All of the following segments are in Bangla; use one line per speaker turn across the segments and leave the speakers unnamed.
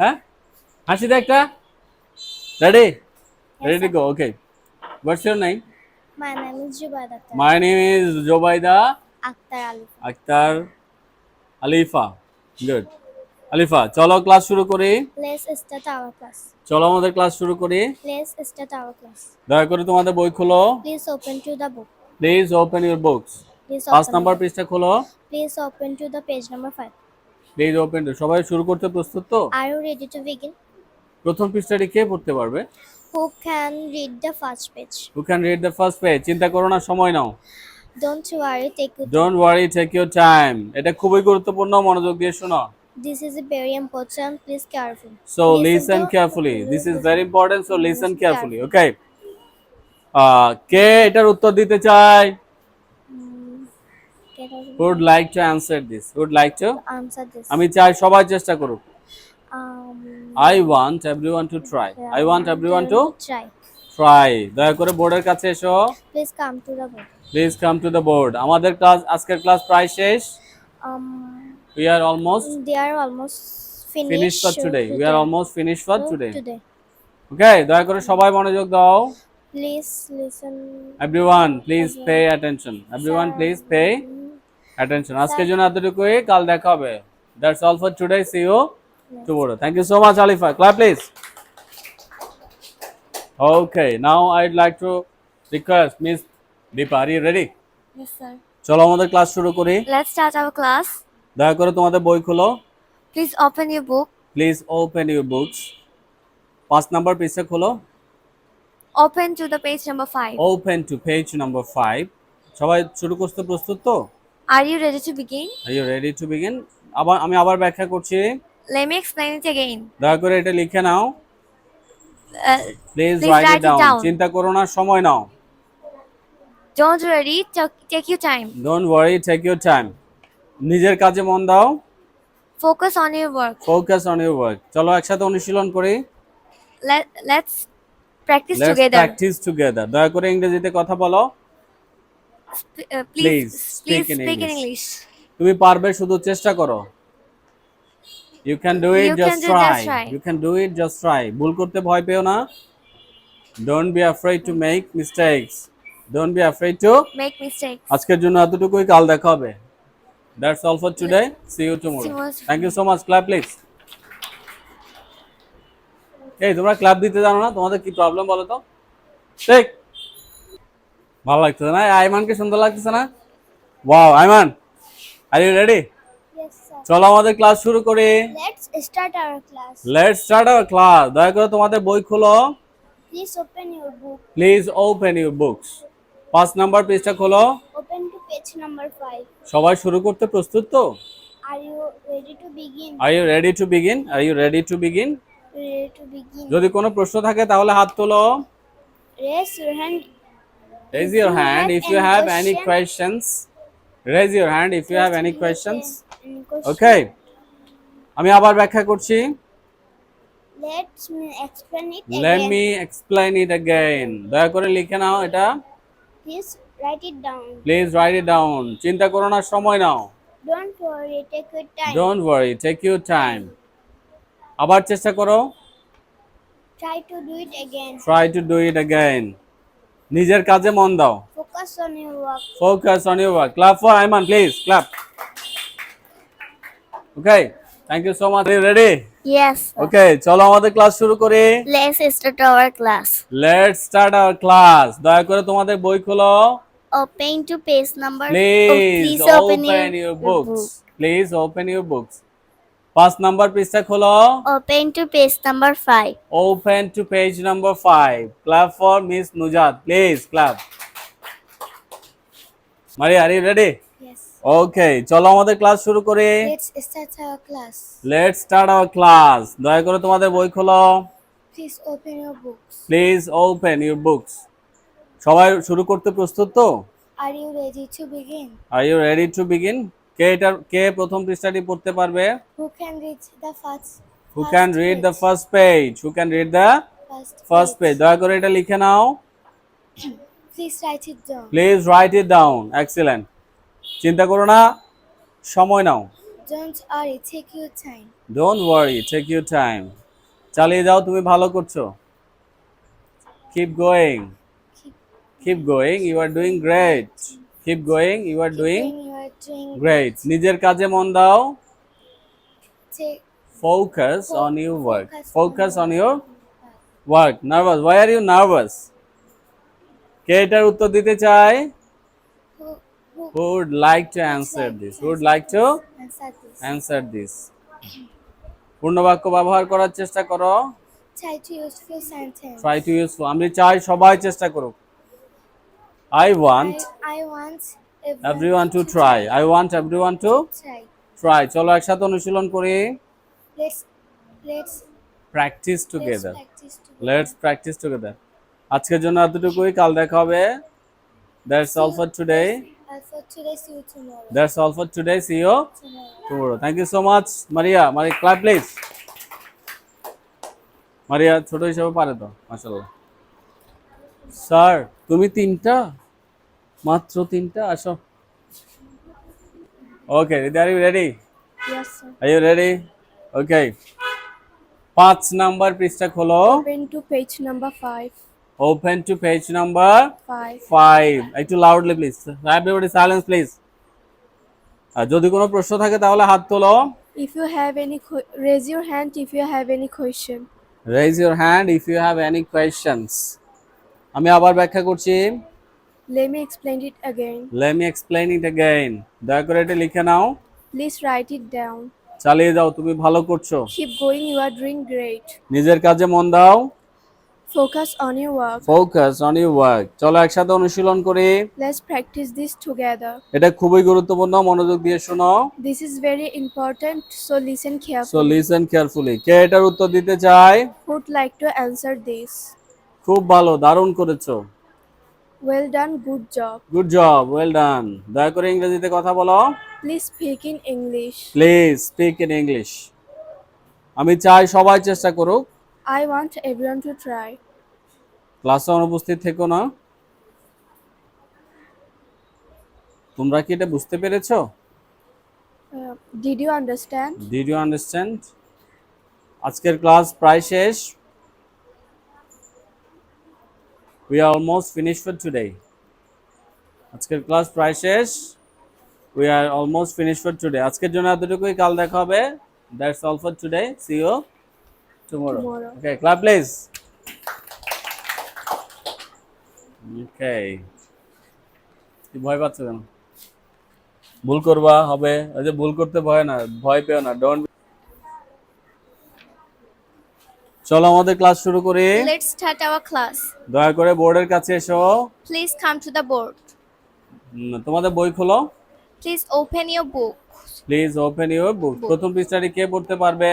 হ্যাঁ? হাসি দে একটা। Ready ready go okay what's your name
my name is Zubaida
my name is Zubaida
Akhtar Alifa
Akhtar Alifa good Alifa চলো ক্লাস শুরু করি।
লেটস স্টার্ট আওয়ার ক্লাস
চলো আমাদের ক্লাস শুরু করি।
লেটস স্টার্ট আওয়ার ক্লাস
দয়া করে তোমাদের বই খোলো।
Please open to the book
please open your books পাঁচ নাম্বার পেজটা খোলো।
Please open to the page number 5
days open সবাই শুরু করতে প্রস্তুত তো
are you ready to begin
প্রথম পৃষ্ঠাটি কে পড়তে পারবে
who can read the first page
who can read the first page চিন্তা করো না সময় নাও
don't worry take you
don't worry take you time এটা খুবই গুরুত্বপূর্ণ মনোযোগ দিয়ে শোনো
this is very important. Please careful.
So
listen,
listen carefully. This is very important. So listen carefully. Okay. Uh, কে এটার উত্তর দিতে চায়
get out of-
would like to answer this would like to
Answer this.
আমি চাই সবাই চেষ্টা করুক
Um,
I want everyone to try I want everyone to
try.
try দয়া করে বোর্ডের কাছে এসো
Please come to the book.
Please come to the board আমাদের ক্লাস আজকের ক্লাস প্রায় শেষ
Um,
we are almost
they are almost finished.
finished for today we are almost finished for today
Today.
okay দয়া করে সবাই মনোযোগ দাও
Please listen.
everyone please pay attention everyone please pay attention আজকের জন্য এতটুকুই কাল দেখা হবে that's all for today see you tomorrow thank you so much alifa clap please okay now i'd like to request miss deepa are you ready
Yes, sir.
চলো আমাদের ক্লাস শুরু করি
Let's start our class.
দয়া করে তোমাদের বই খোলো
Please open your book.
Please open your books পাঁচ নাম্বার পৃষ্ঠা খোলো
Open to the page number five.
Open to page number five সবাই শুরু করতে প্রস্তুত তো
Are you ready to begin?
Are you ready to begin আবার আমি আবার ব্যাখ্যা করছি
Let me explain it again.
দয়া করে এটা লিখে নাও please
Please
write
write
it
it
down
down.
চিন্তা করো না সময় নাও
don't worry. Take, take your time.
Don't worry take your time নিজের কাজে মন দাও
Focus on your work.
Focus on your work চলো একসাথে অনুশীলন করি
Let Let's practice
let's
together.
Practice together দয়া করে ইংরেজিতে কথা বলো Speak in English.
English.
তুমি পারবে শুধু চেষ্টা করো। You can do it
You can
just try
try.
You can do it just try ভুল করতে ভয় পেও না। Don't be afraid to make mistakes don't be afraid to
Make mistakes.
আজকের জন্য এতটুকুই কাল দেখা হবে। That's all for today see you tomorrow thank you so much clap please এই তোমরা ক্লাব দিতে জানো না? তোমাদের কি প্রবলেম বলো তো? ঠিক ভালো লাগতেছে না? আইমানকে সুন্দর লাগতেছে না? Wow Aiman are you ready চলো আমাদের ক্লাস শুরু করি।
Let's start our class.
Let's start our class দয়া করে তোমাদের বই খোলো।
Please open your book.
Please open your books পাঁচ নাম্বার পেজটা খোলো।
Open to page number five.
সবাই শুরু করতে প্রস্তুত তো?
Are you ready to begin?
Are you ready to begin are you ready to begin
Ready to begin.
যদি কোনো প্রশ্ন থাকে তাহলে হাত তোলো।
Raise your hand.
raise your hand if you have any questions raise your hand if you have any questions okay আমি আবার ব্যাখ্যা করছি
let me explain it again let
me explain it again দয়া করে লিখে নাও এটা
please write it down
please write it down চিন্তা করো না সময় নাও
don't worry take your time
don't worry take your time আবার চেষ্টা করো
try to do it again
try to do it again নিজের কাজে মন দাও
your.
Focus on your work clap for Aiman please clap okay thank you so much ready
Yes.
Okay চলো আমাদের ক্লাস শুরু করি
Let's start our class.
Let's start our class দয়া করে তোমাদের বই খোলো
Open to page number. oh,
please open your
your
books. Please open your books পাঁচ নাম্বার পৃষ্ঠা খোলো।
Open to page number
five open to page number five clap for miss Nujad please clap Mari are you
ready
okay চলো আমাদের ক্লাস শুরু করি। লেটস স্টার্ট আওয়ার ক্লাস দয়া করে তোমাদের বই খোলো।
Please open your books
please open your books সবাই শুরু করতে প্রস্তুত তো?
Are you ready to begin
are you ready to begin কে এটার কে প্রথম পৃষ্ঠাটি পড়তে পারবে?
Who can read the first?
Who can read the first page who can read the first page দয়া করে এটা লিখে নাও।
Please write it down.
Please write it down excellent চিন্তা করো না সময় নাও।
Don't worry, take your time.
Don't worry take your time চালিয়ে যাও তুমি ভালো করছ। Keep going
Keep
keep going you are doing great keep going you are doing
you are doing
great নিজের কাজে মন দাও।
Take
focus
Fo-
on your work
focus on your
your work nervous why are nervous কে এটার উত্তর দিতে চায়?
Who who?
Who would like to answer this who would
answer this.
This পূর্ণবাক্য ব্যবহার করার চেষ্টা করো।
Try to use few sentence.
Try to use আমি চাই সবাই চেষ্টা করুক।
I, I want
everyone to try I want everyone to
try.
Try চলো একসাথে অনুশীলন করি।
Let's let's let's practice together.
Let's practice together আজকের জন্য এতটুকুই। কাল দেখা হবে। That's all for today
Uh, for today, see you tomorrow.
See you
tomorrow.
Tomorrow thank you so much Maria ছোট হিসাবে পারে তো মাশাআল্লাহ। স্যার তুমি তিনটা? মাত্র তিনটা আসো। Okay are you ready. Are you ready okay পাঁচ নাম্বার পৃষ্ঠা খোলো।
Open to page number five.
Open to page number. Five একটু loudly please everybody silence please আর যদি কোনো প্রশ্ন থাকে তাহলে হাত তোলো।
If you have any, que- raise your hand if you have any question.
Raise your hand if you have any questions আমি আবার ব্যাখ্যা করছি।
Let me explain it again.
Let me explain it again. দয়া করে এটা লিখে নাও।
Please write it down.
চালিয়ে যাও তুমি ভালো করছ।
Keep going you are doing great.
নিজের কাজে মন দাও।
Focus on your work.
Focus on your work. চলো একসাথে অনুশীলন করি।
Let's practice this together.
এটা খুবই গুরুত্বপূর্ণ মনোযোগ দিয়ে শোনো।
This is very important so listen carefully.
So listen carefully. কে এটার উত্তর দিতে চায়?
Who would like to answer this?
খুব ভালো দারুণ করেছ।
Well done, good job.
Good job well done দয়া করে ইংরেজিতে কথা বলো
Please speak in English.
Please speak in English আমি চাই সবাই চেষ্টা করুক
I want everyone to try.
ক্লাসে অনুপস্থিত থেকো না তোমরা কি এটা বুঝতে পেরেছ
did you understand?
Did you understand আজকের ক্লাস প্রায় শেষ we are almost finish for today আজকের ক্লাস প্রায় শেষ. We are almost finish for today আজকের জন্য এতটুকুই। কাল দেখা হবে। That's all for today see you tomorrow
Tomorrow.
Okay clap please okay ভয় পাচ্ছ কেন? ভুল করবা হবে। ভুল করতে ভয় না ভয় পেও না। ডোন্ট চলো আমাদের ক্লাস শুরু করি।
লেটস স্টার্ট आवर ক্লাস
দয়া করে বোর্ডের কাছে এসো।
Please come to the
board তোমাদের বই খোলো।
Please open your book
please open your book প্রথম পৃষ্ঠা কে পড়তে পারবে?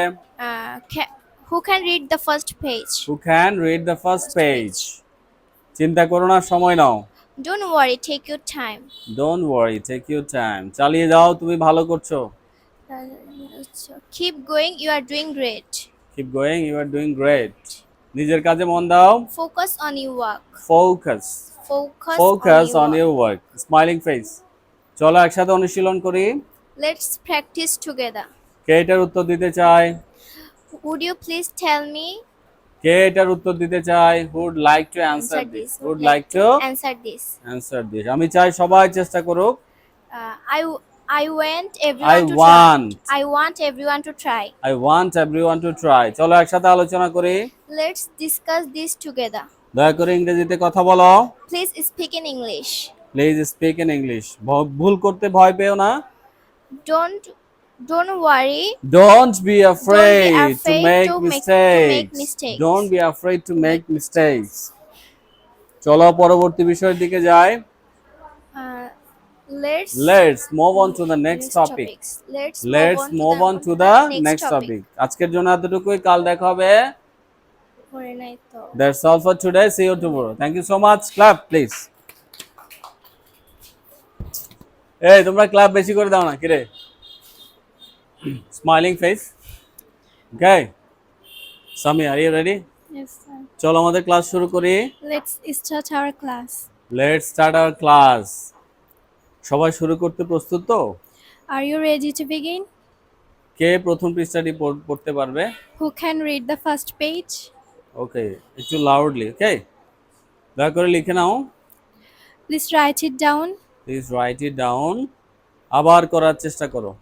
Who can read the first page
who can read the first page চিন্তা করো না সময় নাও।
Don't worry take your time
don't worry take your time চালিয়ে যাও তুমি ভালো করছ।
Keep going you are doing great
keep going you are doing great নিজের কাজে মন দাও।
Focus on your work.
Focus
Focus,
focus
on
on
your
your work smiling face চলো একসাথে অনুশীলন করি.
Let's practice together.
কে এটার উত্তর দিতে চায়?
Would you please tell me?
কে এটার উত্তর দিতে চায়? Who'd like to answer
answer
this? Who'd like to
answer this?
Answer this আমি চাই সবাই চেষ্টা করুক।
Uh, I I want everyone I to
want.
try. I want everyone to try.
I want everyone to try চলো একসাথে আলোচনা করি
Let's discuss this together.
দয়া করে ইংরেজিতে কথা বলো
Please speak in English.
Please speak in English ভুল করতে ভয় পেও না
Don't don't worry.
Don't be afraid to
afraid
make
to make- to
mistakes
make mistakes.
Don't be afraid to make mistakes চলো পরবর্তী বিষয়ের দিকে যাই
Uh, let's
let's move on to the next topic
topics. Let's
let's move to the next topic. আজকের জন্য এতটুকুই। কাল দেখা হবে। That's all for today see you tomorrow thank you so much clap please এই তোমরা ক্লাব বেশি করে দাও না। কিরে smiling face okay Sami are you ready
Yes, sir.
চলো আমাদের ক্লাস শুরু করি।
Let's start our class.
Let's start our class সবাই শুরু করতে প্রস্তুত তো?
Are you ready to begin?
কে প্রথম পৃষ্ঠাটি পড়- পড়তে পারবে?
Who can read the first page
okay একটু লাউডলি ওকে দয়া করে লিখে নাও।
Please write it down
please write it down আবার করার চেষ্টা করো।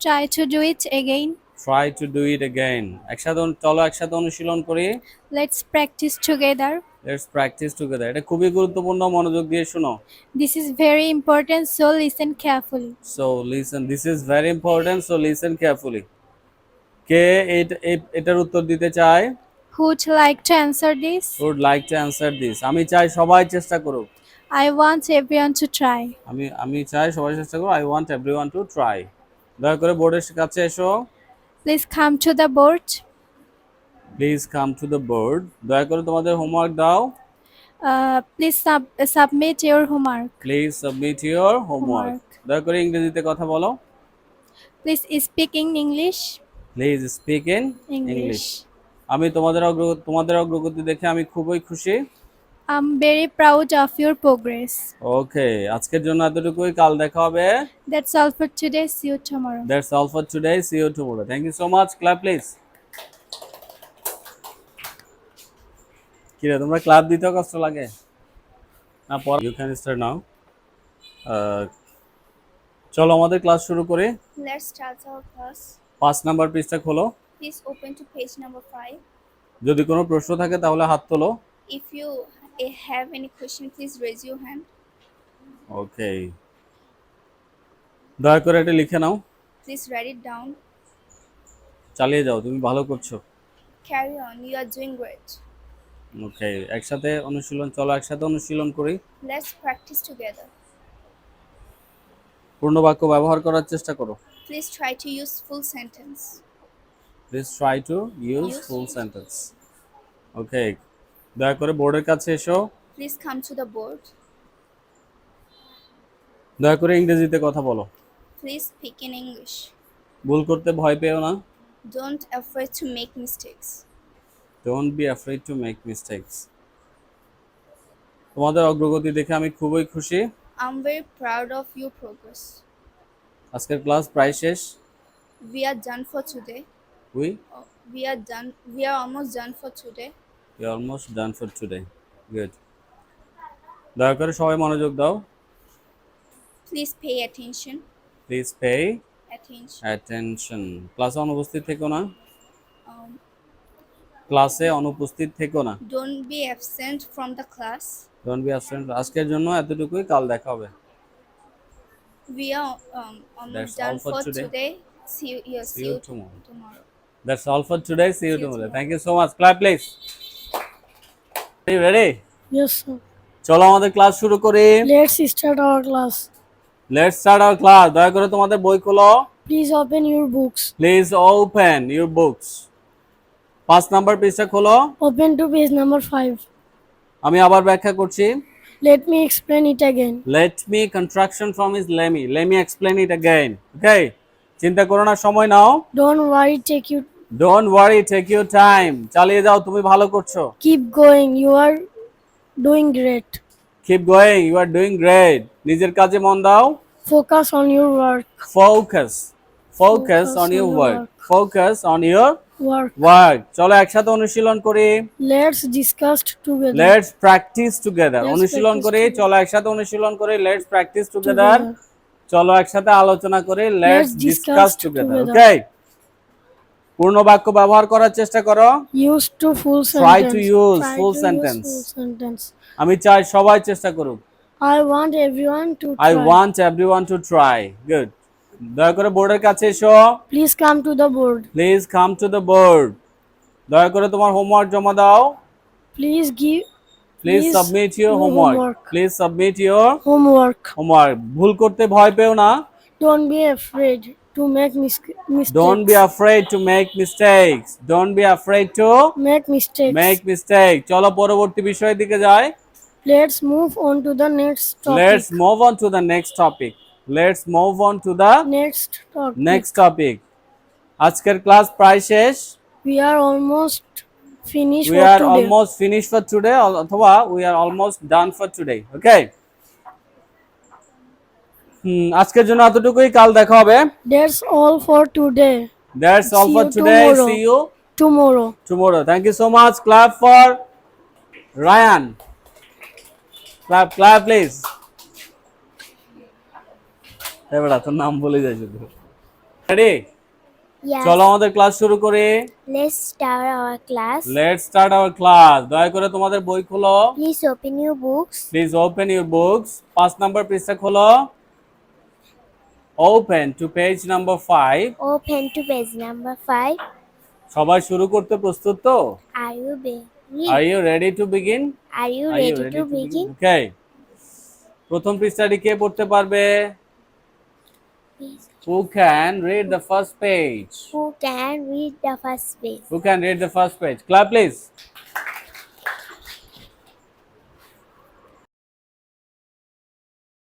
Try to do it again
try to do it again একসাথে চলো একসাথে অনুশীলন করি।
Let's practice together.
এটা খুবই গুরুত্বপূর্ণ মনোযোগ দিয়ে শোনো
This is very important, so listen carefully.
So listen this is very important so listen carefully কে এটার উত্তর দিতে চায়
Who would like to answer this?
Would like to answer this আমি চাই সবাই চেষ্টা করুক
I want everyone to try.
আমি আমি চাই সবাই চেষ্টা করো I want everyone to try দয়া করে বোর্ডের কাছে এসো
Please come to the board.
Please come to the board দয়া করে তোমাদের হোমওয়ার্ক দাও।
Please submit your homework.
Please submit your homework দয়া করে ইংরেজিতে কথা বলো।
Please speak in English.
Please speak in English আমি তোমাদের অগ্রগতি তোমাদের অগ্রগতি দেখে আমি খুবই খুশি।
I'm very proud of your progress
okay আজকের জন্য এতটুকুই। কাল দেখা হবে।
That's all for today. See you tomorrow.
That's all for today see you tomorrow thank you so much clap please কিরে তোমরা ক্লাব দিতেও কষ্ট লাগে? না পর ইউ ক্যান স্টার্ট নাও চলো আমাদের ক্লাস শুরু করি।
লেটস স্টার্ট आवर ক্লাস
পাঁচ নাম্বার পেজটা খোলো।
Please open to page number 5
যদি কোনো প্রশ্ন থাকে তাহলে হাত তোলো।
If you have any question please raise you hand
okay দয়া করে এটা লিখে নাও।
প্লিজ রাইট ইট ডাউন
চালিয়ে যাও তুমি ভালো করছ।
Carry on you are doing great
okay একসাথে অনুশীলন চলো একসাথে অনুশীলন করি।
লেটস প্র্যাকটিস টুগেদার
পূর্ণ বাক্য ব্যবহার করার চেষ্টা করো।
Please try to use full sentence
please try to use full sentence okay দয়া করে বোর্ডের কাছে এসো।
Please come to the board
দয়া করে ইংরেজিতে কথা বলো।
প্লিজ স্পিক ইন ইংলিশ
ভুল করতে ভয় পেও না।
Don't afraid to make mistakes
don't be afraid to make mistakes তোমাদের অগ্রগতি দেখে আমি খুবই খুশি
I'm very proud of your progress.
আজকের ক্লাস প্রায় শেষ
We are done for today.
We
Oh, We are done. We are almost done for today.
You almost done for today good দয়া করে সবাই মনোযোগ দাও
Please pay attention.
Please pay
Attention.
Attention ক্লাসে অনুপস্থিত থেকো না
Um,
ক্লাসে অনুপস্থিত থেকো না।
Don't be absent from the class
don't be absent আজকের জন্য এতটুকুই কাল দেখা হবে।
We are almost done
for today see
you
see you tomorrow that's all for
today see
you
tomorrow
thank you so much clap please are you ready
yes sir
চলো আমাদের ক্লাস শুরু করি।
Let's start our class
let's start our class দয়া করে তোমাদের বই খোলো।
Please open your books
please open your books পাঁচ নাম্বার পৃষ্ঠা খোলো
Open to page নাম্বার 5.
আমি আবার ব্যাখ্যা করছি
Let me explain it again.
Let me construction from is let me let me explain it again okay চিন্তা করো না সময় নাও
Don't worry, take you.
Don't worry take your time চালিয়ে যাও তুমি ভালো করছ
Keep going. You are doing great.
Keep going you are doing great নিজের কাজে মন দাও
Focus on your work.
Focus focus on your work focus on
Work.
Work চলো একসাথে অনুশীলন করি।
Let's discuss together.
Let's practise together অনুশীলন করি চলো একসাথে অনুশীলন করি লেটস প্র্যাকটিস টুগেদার চলো একসাথে আলোচনা করি লেটস ডিসকাস টুগেদার ওকে পূর্ণ বাক্য ব্যবহার করার চেষ্টা করো।
Sentence.
to use
Try
full
to
sentence.
full sentence.
আমি চাই সবাই চেষ্টা করুক।
I want everyone to
I. Want everyone to try good দয়া করে বোর্ডের কাছে এসো
Please come to the board.
Please come to the board দয়া করে তোমার হোমওয়ার্ক জমা দাও
Please give
please submit
do
homework please submit your
homework.
Homework ভুল করতে ভয় পেও না
be afraid to make mis- mistakes.
Don't be afraid to make mistakes don't be afraid to
make mistakes.
make mistake চলো পরবর্তী বিষয়ের দিকে যাই
Let's move on to the next topic.
let's move on to the next topic let's move on to the
next topic.
next topic আজকের ক্লাস প্রায় শেষ
We are almost finished
we
for
are
today.
almost finished for today অ- অথবা we are almost done for today okay হুম আজকের জন্য এতটুকুই কাল দেখা হবে
That's all for today.
That's all
See
for
you
today.
tomorrow.
See you
Tomorrow.
tomorrow. Thank you so much. Clap for Ryan. Clap, clap, please. এবার তোর নাম বলে যাই শুধু রেডি চলো আমাদের ক্লাস শুরু করি
Let's start our class.
Let's start our class দয়া করে তোমাদের বই খোলো
Please open your books.
Please open your books পাঁচ নাম্বার পৃষ্ঠা খোলো open to page number five
Open to page number five.
সবাই শুরু করতে প্রস্তুত তো
you ready?
Are you ready to begin
ready to
to begin?
begin?
Okay. প্রথম পৃষ্ঠাটি কে পড়তে পারবে. Who can read the first page?
Who can read the first page?
Who can read the first page? Clap please.